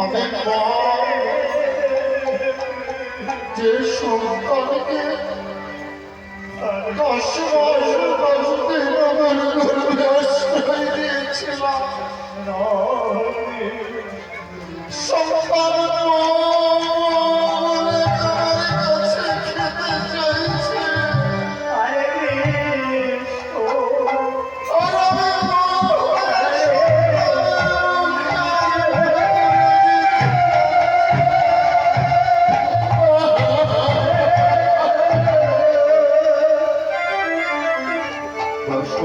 অনেক যে সন্তানকে দশ মাস দিন আমার গর্ভে আশ্রয়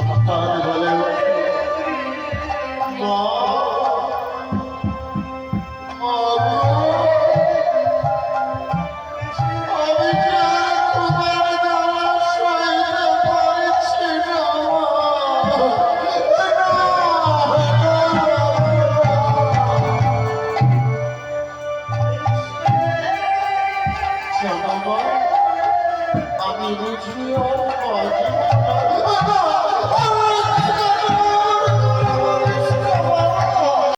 সত্তর বলে বুঝিও